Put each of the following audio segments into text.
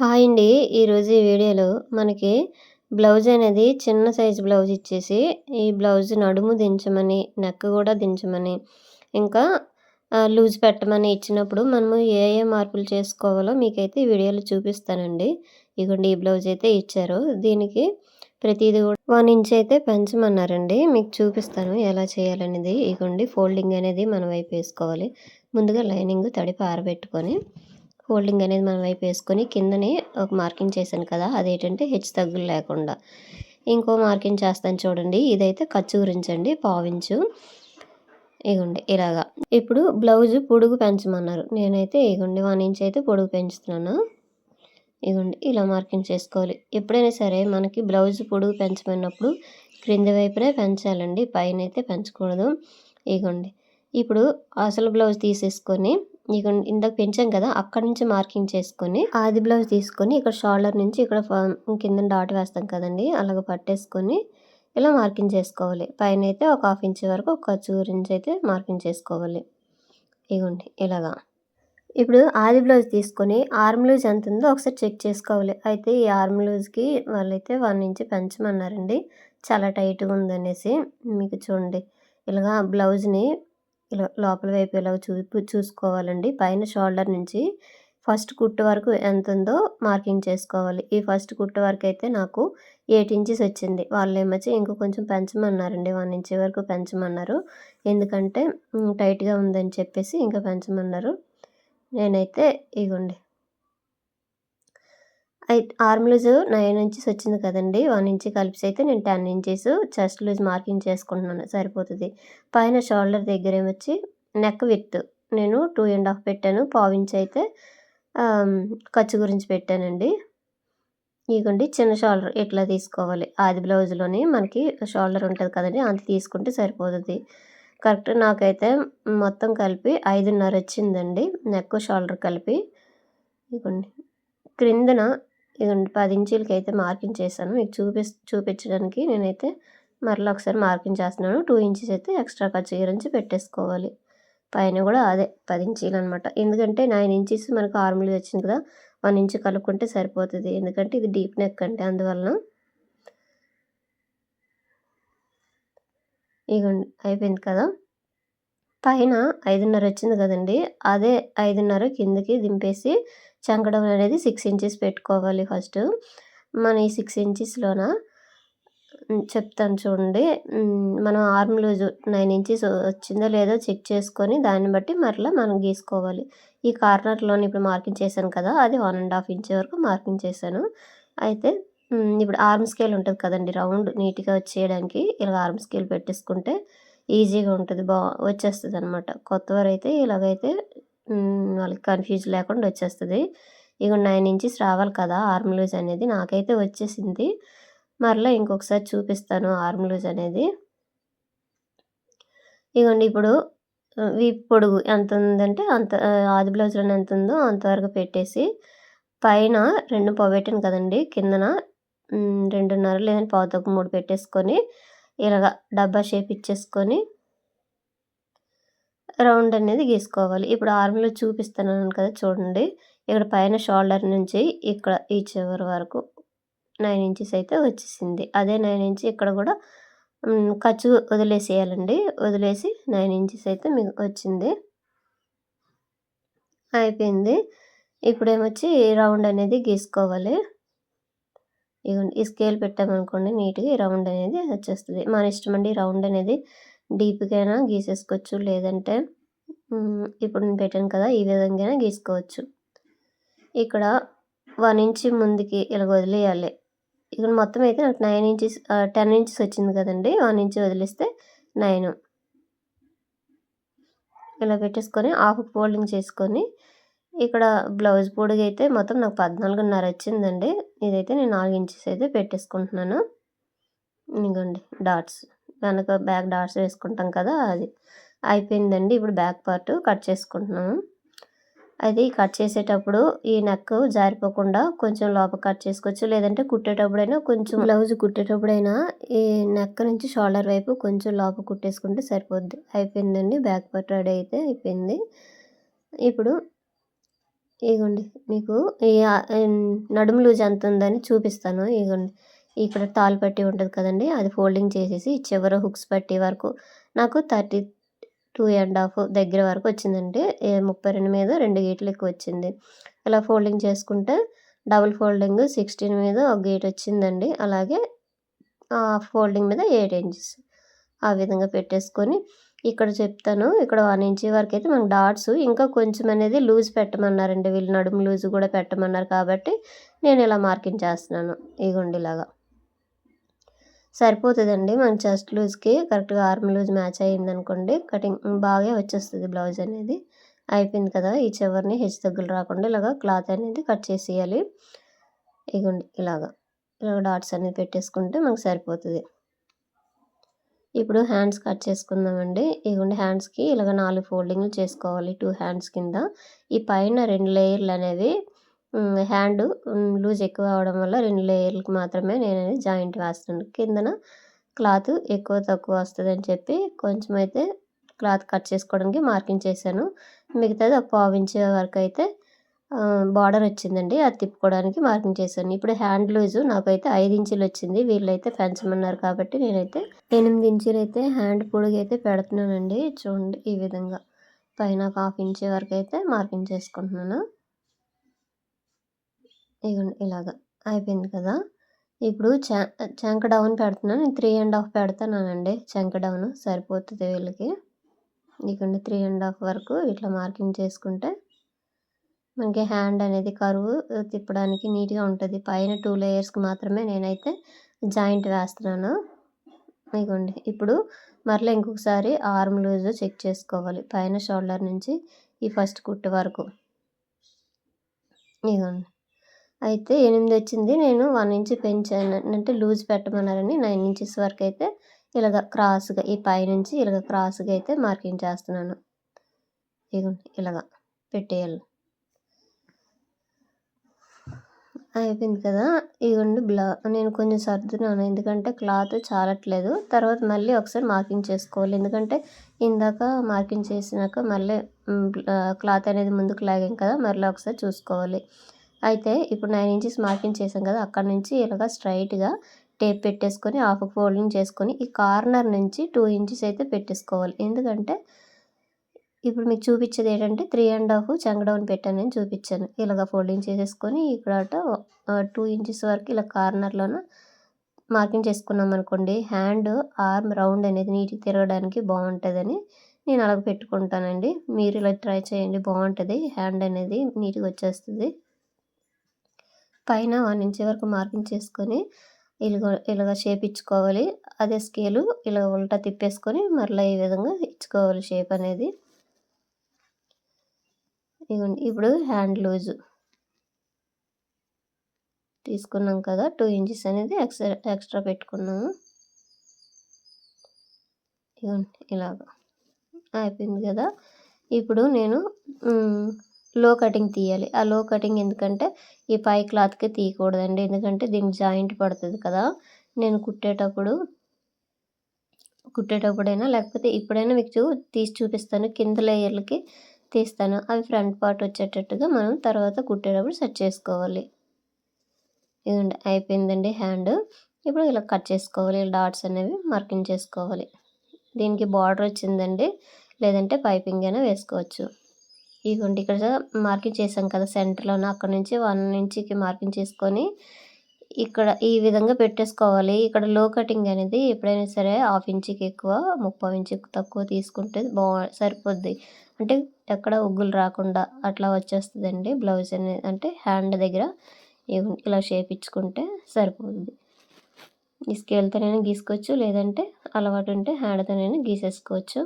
Hi అండి. ఈరోజు ఈ వీడియోలో మనకి బ్లౌజ్ అనేది చిన్న సైజు బ్లౌజ్ ఇచ్చేసి ఈ బ్లౌజ్ నడుము దించమని నెక్ కూడా దించమని ఇంకా లూజ్ పెట్టమని ఇచ్చినప్పుడు మనము ఏ ఏ మార్పులు చేసుకోవాలో మీకైతే ఈ వీడియోలో చూపిస్తానండి. ఇగోండి ఈ బ్లౌజ్ అయితే ఇచ్చారు. దీనికి ప్రతిదీ కూడా వన్ ఇంచ్ అయితే పెంచమన్నారండి. మీకు చూపిస్తాను ఎలా చేయాలనేది. ఇగోండి ఫోల్డింగ్ అనేది మన వైపు వేసుకోవాలి. ముందుగా లైనింగ్ తడిపి ఆరబెట్టుకొని ఫోల్డింగ్ అనేది మన వైపు వేసుకొని కిందనే ఒక మార్కింగ్ చేశాను కదా అదేంటంటే హెచ్ తగ్గులు లేకుండా. ఇంకో మార్కింగ్ చేస్తాను చూడండి. ఇదైతే ఖర్చు గురించి అండి పావించు ఇగోండి ఇలాగా. ఇప్పుడు బ్లౌజ్ పొడుగు పెంచమన్నారు. నేనైతే ఇగోండి వన్ ఇంచ్ అయితే పొడుగు పెంచుతున్నాను. ఇగోండి ఇలా మార్కింగ్ చేసుకోవాలి. ఎప్పుడైనా సరే మనకి బ్లౌజ్ పొడుగు పెంచమన్నప్పుడు క్రింది వైపునే పెంచాలండి. పైన అయితే పెంచకూడదు. ఇగోండి ఇప్పుడు అసలు బ్లౌజ్ తీసేసుకొని ఇక ఇందాక పెంచాం కదా అక్కడ నుంచి మార్కింగ్ చేసుకొని ఆది బ్లౌజ్ తీసుకొని ఇక్కడ షోల్డర్ నుంచి ఇక్కడ కింద డాట్ వేస్తాం కదండి అలాగ పట్టేసుకొని ఇలా మార్కింగ్ చేసుకోవాలి. పైన అయితే ఒక హాఫ్ ఇంచ్ వరకు ఒక చూరు ఇంచ్ అయితే మార్కింగ్ చేసుకోవాలి. ఇగోండి ఇలాగా. ఇప్పుడు ఆది బ్లౌజ్ తీసుకొని ఆర్మ్ లూజ్ ఎంత ఉందో ఒకసారి చెక్ చేసుకోవాలి. అయితే ఈ ఆర్మ్ లూజ్కి వాళ్ళైతే వన్ ఇంచ్ పెంచమన్నారండి. చాలా టైట్గా ఉందనేసి మీకు చూడండి. ఇలాగా బ్లౌజ్ని ఇలా లోపల వైపు ఇలా చూపు చూసుకోవాలండి. పైన షోల్డర్ నుంచి ఫస్ట్ కుట్టు వరకు ఎంత ఉందో మార్కింగ్ చేసుకోవాలి. ఈ ఫస్ట్ కుట్టు వరకు అయితే నాకు ఎయిట్ ఇంచెస్ వచ్చింది. వాళ్ళు ఏమొచ్చి ఇంకో కొంచెం పెంచమన్నారండి. వన్ ఇంచ్ వరకు పెంచమన్నారు. ఎందుకంటే టైట్గా ఉందని చెప్పేసి ఇంకా పెంచమన్నారు. నేనైతే ఇగోండి. ఆర్మ్ లూజ్ నైన్ ఇంచెస్ వచ్చింది కదండి. వన్ ఇంచ్ కలిపి అయితే నేను ten inches chest loose marking చేసుకుంటున్నాను. సరిపోతుంది. పైన షోల్డర్ దగ్గర ఏమొచ్చి నెక్ విత్ నేను టూ అండ్ హాఫ్ పెట్టాను. పావించి అయితే ఖర్చు గురించి పెట్టానండి. ఇదిగోండి చిన్న షోల్డర్ ఇట్లా తీసుకోవాలి. ఆది బ్లౌజ్లోని మనకి షోల్డర్ ఉంటుంది కదండి. అంత తీసుకుంటే సరిపోతుంది. కరెక్ట్ నాకైతే మొత్తం కలిపి ఐదున్నర వచ్చిందండి. నెక్ షోల్డర్ కలిపి. ఇదిగోండి క్రిందన ఇదిగోండి పది ఇంచీలకి అయితే మార్కింగ్ చేశాను. మీకు చూపి చూపించడానికి నేనైతే మరలా ఒకసారి మార్కింగ్ చేస్తున్నాను. టూ ఇంచెస్ అయితే ఎక్స్ట్రా ఖర్చు గురించి పెట్టేసుకోవాలి. పైన కూడా అదే పది ఇంచీలు అనమాట ఎందుకంటే నైన్ ఇంచెస్ మనకు ఆర్మల్ వచ్చింది కదా వన్ ఇంచ్ కలుపుకుంటే సరిపోతుంది. ఎందుకంటే ఇది డీప్ నెక్ అంటే అందువలన. ఇగోండి అయిపోయింది కదా. పైన ఐదున్నర వచ్చింది కదండి అదే ఐదున్నర కిందకి దింపేసి చంకడం అనేది సిక్స్ ఇంచెస్ పెట్టుకోవాలి ఫస్ట్. మన ఈ సిక్స్ ఇంచెస్లోన చెప్తాను చూడండి. మనం ఆర్మ్ లూజ్ నైన్ ఇంచెస్ వచ్చిందో లేదో చెక్ చేసుకొని దాన్ని బట్టి మరలా మనం గీసుకోవాలి. ఈ కార్నర్లోని ఇప్పుడు మార్కింగ్ చేశాను కదా అది వన్ అండ్ హాఫ్ ఇంచ్ వరకు మార్కింగ్ చేశాను. అయితే ఇప్పుడు ఆర్మ్ స్కేల్ ఉంటుంది కదండి రౌండ్ నీట్గా వచ్చేయడానికి ఇలా ఆర్మ్ స్కేల్ పెట్టేసుకుంటే ఈజీగా ఉంటుంది. బా వచ్చేస్తుంది అనమాట కొత్తవారు అయితే ఇలాగైతే వాళ్ళకి కన్ఫ్యూజ్ లేకుండా వచ్చేస్తుంది. ఇక నైన్ ఇంచెస్ రావాలి కదా ఆర్మ్ లూజ్ అనేది. నాకైతే వచ్చేసింది. మరలా ఇంకొకసారి చూపిస్తాను ఆర్మ్ లూజ్ అనేది. ఇగోండి ఇప్పుడు ఈ పొడుగు ఎంత ఉందంటే అంత ఆది బ్లౌజ్లో ఎంత ఉందో అంతవరకు పెట్టేసి పైన రెండు పొగెట్టాను కదండి. కిందన రెండున్నర లేదంటే పావుతకు మూడు పెట్టేసుకొని ఇలాగ డబ్బా షేప్ ఇచ్చేసుకొని రౌండ్ అనేది గీసుకోవాలి. ఇప్పుడు ఆర్మ్లో చూపిస్తున్నాను కదా చూడండి. ఇక్కడ పైన షోల్డర్ నుంచి ఇక్కడ ఈ చివరి వరకు నైన్ ఇంచెస్ అయితే వచ్చేసింది. అదే నైన్ ఇంచ్ ఇక్కడ కూడా ఖర్చు వదిలేసేయాలండి. వదిలేసి నైన్ ఇంచెస్ అయితే మీకు వచ్చింది. అయిపోయింది. ఇప్పుడు ఏమొచ్చి రౌండ్ అనేది గీసుకోవాలి. ఇవ్వండి ఈ స్కేల్ పెట్టామనుకోండి నీట్గా ఈ రౌండ్ అనేది వచ్చేస్తుంది. మన ఇష్టం అండి రౌండ్ అనేది. డీప్గా గీసేసుకోవచ్చు లేదంటే ఇప్పుడు నేను పెట్టాను కదా ఈ విధంగా గీసుకోవచ్చు. ఇక్కడ వన్ ఇంచ్ ముందుకి ఇలా వదిలేయాలి. ఇక్కడ మొత్తం అయితే నాకు నైన్ ఇంచెస్ టెన్ ఇంచెస్ వచ్చింది కదండి వన్ ఇంచ్ వదిలేస్తే నైన్. ఇలా పెట్టేసుకొని హాఫ్ ఫోల్డింగ్ చేసుకొని ఇక్కడ బ్లౌజ్ పొడిగి అయితే మొత్తం నాకు పద్నాలుగున్నర వచ్చిందండి. ఇదైతే నేను నాలుగు ఇంచెస్ అయితే పెట్టేసుకుంటున్నాను. ఇదిగోండి డాట్స్ వెనక బ్యాక్ డాట్స్ వేసుకుంటాం కదా అది. అయిపోయిందండి ఇప్పుడు బ్యాక్ పార్ట్ కట్ చేసుకుంటున్నాము. అది కట్ చేసేటప్పుడు ఈ నెక్ జారిపోకుండా కొంచెం లోపల కట్ చేసుకోవచ్చు. లేదంటే కుట్టేటప్పుడైనా కొంచెం బ్లౌజ్ కుట్టేటప్పుడైనా ఈ నెక్ నుంచి షోల్డర్ వైపు కొంచెం లోపల కుట్టేసుకుంటే సరిపోద్ది. అయిపోయిందండి బ్యాక్ పార్ట్ రెడీ అయితే అయిపోయింది. ఇప్పుడు ఇగోండి మీకు ఈ నడుము లూజ్ ఎంత ఉందని చూపిస్తాను. ఇగోండి ఇక్కడ తాళ్ళు పట్టి ఉంటుంది కదండి అది ఫోల్డింగ్ చేసేసి చివర హుక్స్ పట్టి వరకు నాకు థర్టీ టూ అండ్ హాఫ్ దగ్గర వరకు వచ్చిందండి. ముప్పై రెండు మీద రెండు గీట్లు ఎక్కువ వచ్చింది. ఇలా ఫోల్డింగ్ చేసుకుంటే డబుల్ ఫోల్డింగ్ సిక్స్టీన్ మీద ఒక గేట్ వచ్చిందండి. అలాగే ఫోల్డింగ్ మీద ఎయిట్ ఇంచెస్ ఆ విధంగా పెట్టేసుకొని ఇక్కడ చెప్తాను. ఇక్కడ వన్ ఇంచ్ వరకు అయితే మనకు డాట్స్ ఇంకా కొంచెం అనేది లూజ్ పెట్టమన్నారండి. వీళ్ళు నడుము లూజ్ కూడా పెట్టమన్నారు కాబట్టి నేను ఇలా మార్కింగ్ చేస్తున్నాను. ఇగోండి ఇలాగా సరిపోతుందండి మన చెస్ట్ లూజ్కి కరెక్ట్గా ఆర్మ్ లూజ్ మ్యాచ్ అయ్యింది అనుకోండి కటింగ్ బాగా వచ్చేస్తుంది బ్లౌజ్ అనేది. అయిపోయింది కదా. ఈ చివరిని హెచ్చు తగ్గులు రాకుండా ఇలాగా క్లాత్ అనేది కట్ చేసేయాలి. ఇగోండి ఇలాగా. ఇలాగ డాట్స్ అనేది పెట్టేసుకుంటే మనకు సరిపోతుంది. ఇప్పుడు హ్యాండ్స్ కట్ చేసుకుందామండి. ఇదిగోండి హ్యాండ్స్కి ఇలాగ నాలుగు ఫోల్డింగ్లు చేసుకోవాలి. టూ హ్యాండ్స్ కింద. ఈ పైన రెండు లేయర్లు అనేవి హ్యాండ్ లూజ్ ఎక్కువ అవడం వల్ల రెండు లేయర్లకు మాత్రమే నేను జాయింట్ వేస్తున్నాను కిందన క్లాత్ ఎక్కువ తక్కువ వస్తుంది అని చెప్పి కొంచెం అయితే క్లాత్ కట్ చేసుకోవడానికి మార్కింగ్ చేశాను. మిగతాది ఒక పావు ఇంచ్ వరకు అయితే బార్డర్ వచ్చిందండి. అది తిప్పుకోవడానికి మార్కింగ్ చేశాను. ఇప్పుడు హ్యాండ్ లూజు నాకైతే ఐదు ఇంచులు వచ్చింది. వీళ్ళైతే పెంచమన్నారు కాబట్టి నేనైతే ఎనిమిది ఇంచులు అయితే హ్యాండ్ పొడుగు అయితే పెడుతున్నానండి. చూడండి ఈ విధంగా పైన ఒక హాఫ్ ఇంచ్ వరకు అయితే మార్కింగ్ చేసుకుంటున్నాను. ఇగోండి ఇలాగా అయిపోయింది కదా. ఇప్పుడు చంక డౌన్ పెడుతున్నాను. నేను త్రీ అండ్ హాఫ్ పెడతానండి చెంక డౌన్ సరిపోతుంది వీళ్ళకి. ఇకండి త్రీ అండ్ హాఫ్ వరకు ఇట్లా మార్కింగ్ చేసుకుంటే మనకి హ్యాండ్ అనేది కరువు తిప్పడానికి నీట్గా ఉంటుంది. పైన టూ లేయర్స్కి మాత్రమే నేనైతే జాయింట్ వేస్తున్నాను. ఇదిగోండి ఇప్పుడు మరలా ఇంకొకసారి ఆర్మ్ లూజ్ చెక్ చేసుకోవాలి. పైన షోల్డర్ నుంచి ఈ ఫస్ట్ కుట్టు వరకు. ఇదిగోండి అయితే ఎనిమిది వచ్చింది. నేను వన్ ఇంచ్ పెంచాను. అంటే లూజ్ పెట్టమన్నారని నైన్ ఇంచెస్ వరకు అయితే ఇలాగ క్రాస్గా ఈ పైనుంచి ఇలాగ క్రాస్గా అయితే మార్కింగ్ చేస్తున్నాను. ఇదిగోండి ఇలాగ పెట్టేయాలి. అయిపోయింది కదా. ఇవ్వండి బ్లా నేను కొంచెం సర్దున్నాను. ఎందుకంటే క్లాత్ చాలట్లేదు తర్వాత మళ్ళీ ఒకసారి మార్కింగ్ చేసుకోవాలి. ఎందుకంటే ఇందాక మార్కింగ్ చేసినాక మళ్ళీ క్లాత్ అనేది ముందుకు లాగాం కదా. మళ్ళీ ఒకసారి చూసుకోవాలి. అయితే ఇప్పుడు నైన్ ఇంచెస్ మార్కింగ్ చేసాం కదా. అక్కడ నుంచి ఇలాగ స్ట్రైట్గా టేప్ పెట్టేసుకొని హాఫ్ ఫోల్డింగ్ చేసుకొని ఈ కార్నర్ నుంచి టూ ఇంచెస్ అయితే పెట్టేసుకోవాలి. ఎందుకంటే ఇప్పుడు మీకు చూపించేది ఏంటంటే త్రీ అండ్ హాఫ్ చంగడౌన్ నేను చూపించాను. ఇలాగ ఫోల్డింగ్ చేసేసుకొని ఇక్కడ టూ ఇంచెస్ వరకు ఇలా కార్నర్లోన మార్కింగ్ చేసుకున్నాం అనుకోండి. హ్యాండ్ ఆర్మ్ రౌండ్ అనేది నీట్గా తిరగడానికి బాగుంటుందని నేను అలాగ పెట్టుకుంటానండి. మీరు ఇలా ట్రై చేయండి బాగుంటుంది. హ్యాండ్ అనేది నీట్గా వచ్చేస్తుంది. పైన వన్ ఇంచ్ వరకు మార్కింగ్ చేసుకొని ఇలాగ ఇలాగ షేప్ ఇచ్చుకోవాలి. అదే స్కేలు ఇలా ఉల్టా తిప్పేసుకొని మరలా ఈ విధంగా ఇచ్చుకోవాలి షేప్ అనేది. ఇగోండి ఇప్పుడు హ్యాండ్ లూజు తీసుకున్నాం కదా టూ ఇంచెస్ అనేది ఎక్స్ట్రా ఎక్స్ట్రా పెట్టుకున్నాము. ఇదిగోండి ఇలాగ అయిపోయింది కదా. ఇప్పుడు నేను లో కటింగ్ తీయాలి. ఆ లో కటింగ్ ఎందుకంటే ఈ పై క్లాత్కి తీయకూడదండి. ఎందుకంటే దీనికి జాయింట్ పడుతుంది కదా. నేను కుట్టేటప్పుడు కుట్టేటప్పుడైనా లేకపోతే ఇప్పుడైనా మీకు తీసి చూపిస్తాను. కింద లేయర్లకి తీస్తాను. అవి ఫ్రంట్ పార్ట్ వచ్చేటట్టుగా మనం తర్వాత కుట్టేటప్పుడు సెట్ చేసుకోవాలి. ఇదండి అయిపోయిందండి హ్యాండ్. ఇప్పుడు ఇలా కట్ చేసుకోవాలి. డాట్స్ అనేవి మార్కింగ్ చేసుకోవాలి. దీనికి బార్డర్ వచ్చిందండి. లేదంటే పైపింగ్ అయినా వేసుకోవచ్చు. ఇదిగోండి ఇక్కడ మార్కింగ్ చేసాం కదా సెంటర్లో అక్కడ నుంచి వన్ ఇంచ్కి మార్కింగ్ చేసుకొని ఇక్కడ ఈ విధంగా పెట్టేసుకోవాలి. ఇక్కడ లో కటింగ్ అనేది ఎప్పుడైనా సరే హాఫ్ ఇంచుకి ఎక్కువ ముప్పై ఇంచుకి తక్కువ తీసుకుంటే బాగా సరిపోద్ది. అంటే ఎక్కడ ఉగ్గులు రాకుండా అట్లా వచ్చేస్తుందండి. బ్లౌజ్ అనేది అంటే హ్యాండ్ దగ్గర ఇలా షేప్ ఇచ్చుకుంటే సరిపోతుంది. ఈ స్కేల్తోనైనా గీసుకోవచ్చు లేదంటే అలవాటు ఉంటే హ్యాండ్తోనైనా గీసేసుకోవచ్చు.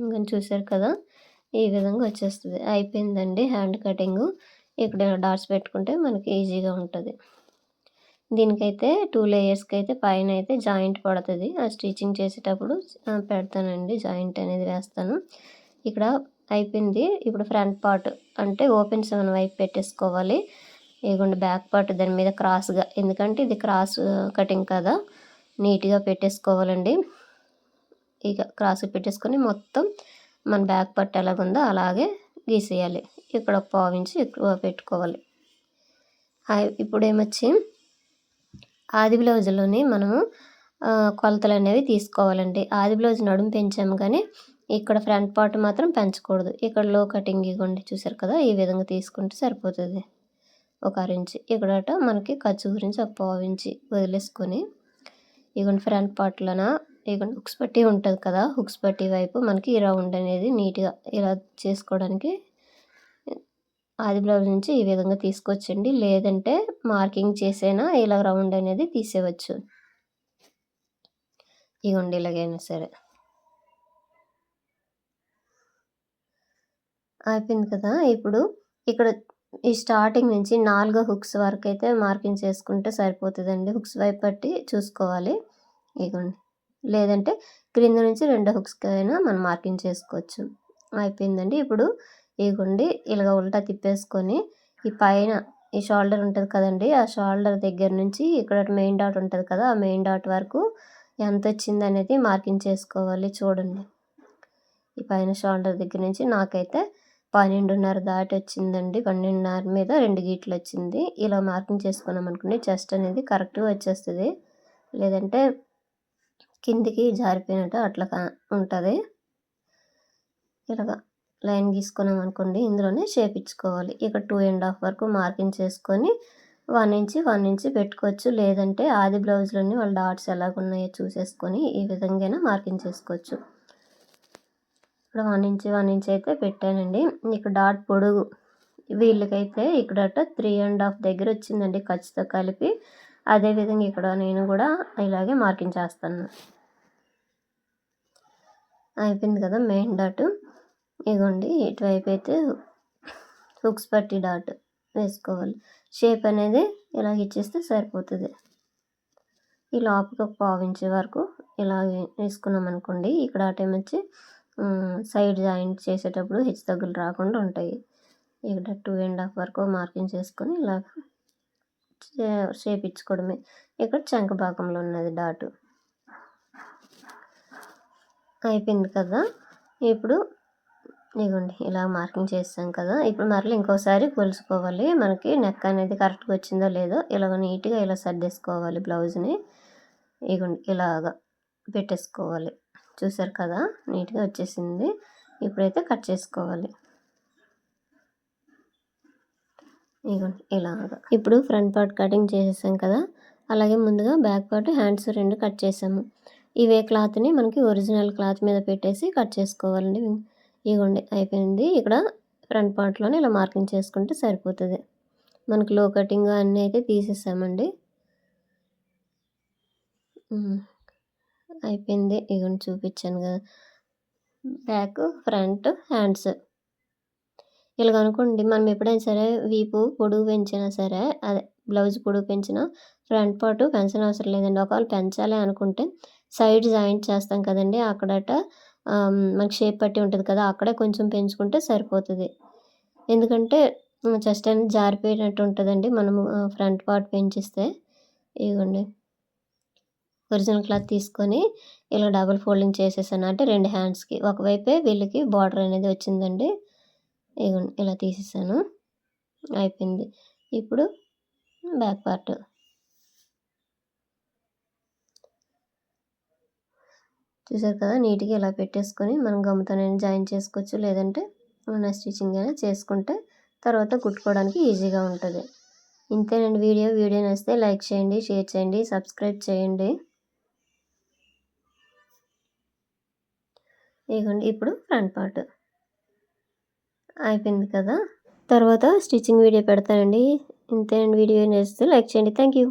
ఇంకా చూసారు కదా ఈ విధంగా వచ్చేస్తుంది. అయిపోయిందండి హ్యాండ్ కటింగు. ఇక్కడ డాట్స్ పెట్టుకుంటే మనకి ఈజీగా ఉంటుంది. దీనికైతే టూ లేయర్స్కి అయితే పైన అయితే జాయింట్ పడుతుంది. ఆ స్టిచ్చింగ్ చేసేటప్పుడు పెడతానండి జాయింట్ అనేది వేస్తాను. ఇక్కడ అయిపోయింది. ఇప్పుడు ఫ్రంట్ పార్ట్ అంటే ఓపెన్ సెవెన్ వైపు పెట్టేసుకోవాలి. ఇదిగోండి బ్యాక్ పార్ట్ దాని మీద క్రాస్గా ఎందుకంటే ఇది క్రాస్ కటింగ్ కదా నీట్గా పెట్టేసుకోవాలండి. ఇక క్రాస్ పెట్టేసుకొని మొత్తం మన బ్యాక్ పార్ట్ ఎలాగుందో అలాగే గీసేయాలి. ఇక్కడ ఒక పావు ఎక్కువ పెట్టుకోవాలి. ఇప్పుడు ఏమొచ్చి ఆది బ్లౌజ్లోని మనము కొలతలు అనేవి తీసుకోవాలండి. ఆది బ్లౌజ్ నడుము పెంచాము కానీ ఇక్కడ ఫ్రంట్ పార్ట్ మాత్రం పెంచకూడదు. ఇక్కడ లో కటింగ్ ఇవ్వండి. చూసారు కదా? ఈ విధంగా తీసుకుంటే సరిపోతుంది. ఒక అరించి ఇక్కడట మనకి ఖర్చు గురించి ఒక పావు ఇంచి వదిలేసుకొని ఇగోండి ఫ్రంట్ పార్ట్లోన ఇగోండి హుక్స్ పట్టి ఉంటుంది కదా? హుక్స్ పట్టి వైపు మనకి ఈ రౌండ్ అనేది నీట్గా ఇలా చేసుకోవడానికి ఆది బ్లౌజ్ నుంచి ఈ విధంగా తీసుకొచ్చండి. లేదంటే మార్కింగ్ చేసైనా ఇలా రౌండ్ అనేది తీసేవచ్చు ఇగోండి ఇలాగైనా సరే. అయిపోయింది కదా. ఇప్పుడు ఇక్కడ ఈ స్టార్టింగ్ నుంచి నాలుగో హుక్స్ వరకు అయితే మార్కింగ్ చేసుకుంటే సరిపోతుందండి. హుక్స్ వైపు పట్టి చూసుకోవాలి. ఇగోండి. లేదంటే క్రింద నుంచి రెండో హుక్స్కి అయినా మనం మార్కింగ్ చేసుకోవచ్చు. అయిపోయిందండి. ఇప్పుడు ఇగోండి ఇలాగ ఉల్టా తిప్పేసుకొని ఈ పైన ఈ షోల్డర్ ఉంటుంది కదండి. ఆ షోల్డర్ దగ్గర నుంచి ఇక్కడ మెయిన్ డాట్ ఉంటుంది కదా ఆ మెయిన్ డాట్ వరకు ఎంత వచ్చింది అనేది మార్కింగ్ చేసుకోవాలి చూడండి. ఈ పైన షోల్డర్ దగ్గర నుంచి నాకైతే పన్నెండున్నర దాటి వచ్చిందండి పన్నెండున్నర మీద రెండు గీట్లు వచ్చింది ఇలా మార్కింగ్ చేసుకున్నాం అనుకోండి చెస్ట్ అనేది కరెక్ట్గా వచ్చేస్తుంది. లేదంటే కిందికి జారిపోయినట్టు అట్లా ఉంటుంది. ఇలాగా లైన్ గీసుకున్నాం అనుకోండి ఇందులోనే షేప్ ఇచ్చుకోవాలి ఇక్కడ టూ అండ్ హాఫ్ వరకు మార్కింగ్ చేసుకొని వన్ ఇంచి వన్ ఇంచి పెట్టుకోవచ్చు. లేదంటే ఆది బ్లౌజ్లోని వాళ్ళ డాట్స్ ఎలాగున్నాయో చూసేసుకొని ఈ విధంగా మార్కింగ్ చేసుకోవచ్చు. ఇక్కడ వన్ ఇంచ్ వన్ ఇంచ్ అయితే పెట్టానండి. ఇక్కడ డాట్ పొడుగు వీళ్ళకైతే ఇక్కడ త్రీ అండ్ హాఫ్ దగ్గర వచ్చిందండి ఖర్చుతో కలిపి. అదేవిధంగా ఇక్కడ నేను కూడా ఇలాగే మార్కింగ్ చేస్తాను. అయిపోయింది కదా మెయిన్ డాట్. ఇగోండి ఇటువైపు అయితే హుక్స్ పట్టి డాట్ వేసుకోవాలి. షేప్ అనేది ఇలా ఇచ్చేస్తే సరిపోతుంది. ఈ లోపల ఒక పావు వరకు ఇలా వేసుకున్నాం అనుకోండి ఇక్కడ ఆ టైం వచ్చి సైడ్ జాయింట్ చేసేటప్పుడు హెచ్చు తగ్గులు రాకుండా ఉంటాయి. ఇక్కడ టూ అండ్ హాఫ్ వరకు మార్కింగ్ చేసుకొని ఇలాగ షేప్ ఇచ్చుకోవడమే ఇక్కడ చంక భాగంలో ఉన్నది డాటు. అయిపోయింది కదా. ఇప్పుడు ఇదిగోండి ఇలా మార్కింగ్ చేస్తాం కదా. ఇప్పుడు మరలా ఇంకోసారి కొలుసుకోవాలి. మనకి నెక్ అనేది కరెక్ట్గా వచ్చిందో లేదో ఇలాగ నీట్గా ఇలా సర్దేసుకోవాలి బ్లౌజ్ని. ఇగోండి ఇలాగా పెట్టేసుకోవాలి. చూసారు కదా? నీట్గా వచ్చేసింది. ఇప్పుడైతే కట్ చేసుకోవాలి. ఇగోండి ఇలాగా. ఇప్పుడు ఫ్రంట్ పార్ట్ కటింగ్ చేసేసాం కదా? అలాగే ముందుగా బ్యాక్ పార్ట్ హ్యాండ్స్ రెండు కట్ చేసాము. ఇవే క్లాత్ని మనకి ఒరిజినల్ క్లాత్ మీద పెట్టేసి కట్ చేసుకోవాలండి. ఇగోండి అయిపోయింది. ఇక్కడ ఫ్రంట్ పార్ట్లోనే ఇలా మార్కింగ్ చేసుకుంటే సరిపోతుంది. మనకి లో కటింగ్ అన్నీ అయితే తీసేసామండి. అయిపోయింది. ఇగోండి చూపించాను కదా. Back front hands. ఇలాగ అనుకోండి మనం ఎప్పుడైనా సరే వీపు పొడుగు పెంచినా సరే అదే బ్లౌజ్ పొడుగు పెంచినా ఫ్రంట్ పార్ట్ పెంచిన అవసరం లేదండి. ఒకవేళ పెంచాలి అనుకుంటే సైడ్ జాయింట్ చేస్తాం కదండి. అక్కడట మనకి షేప్ పట్టి ఉంటుంది కదా అక్కడే కొంచెం పెంచుకుంటే సరిపోతుంది. ఎందుకంటే చెస్ట్ అనేది జారిపోయినట్టు ఉంటుందండి. మనము ఫ్రంట్ పార్ట్ పెంచిస్తే. ఇవ్వండి ఒరిజినల్ క్లాత్ తీసుకొని ఇలా డబుల్ ఫోల్డింగ్ చేసేసాను. అంటే రెండు హ్యాండ్స్కి. ఒకవైపే వీళ్ళకి బార్డర్ అనేది వచ్చిందండి. ఇగోండి ఇలా తీసేసాను. అయిపోయింది. ఇప్పుడు బ్యాక్ పార్ట్. చూసారు కదా నీట్గా ఇలా పెట్టేసుకొని మనం గమ్ముతోనైనా జాయిన్ చేసుకోవచ్చు. లేదంటే మన స్టిచ్చింగ్ అయినా చేసుకుంటే తర్వాత కుట్టుకోవడానికి ఈజీగా ఉంటుంది. ఇంతేనండి వీడియో. వీడియో నచ్చితే లైక్ చేయండి షేర్ చేయండి సబ్స్క్రైబ్ చేయండి. ఇదిగోండి ఇప్పుడు ఫ్రంట్ పార్ట్. అయిపోయింది కదా? తర్వాత స్టిచ్చింగ్ వీడియో పెడతానండి. ఇంతేనండి వీడియో నచ్చితే లైక్ చేయండి. Thank you.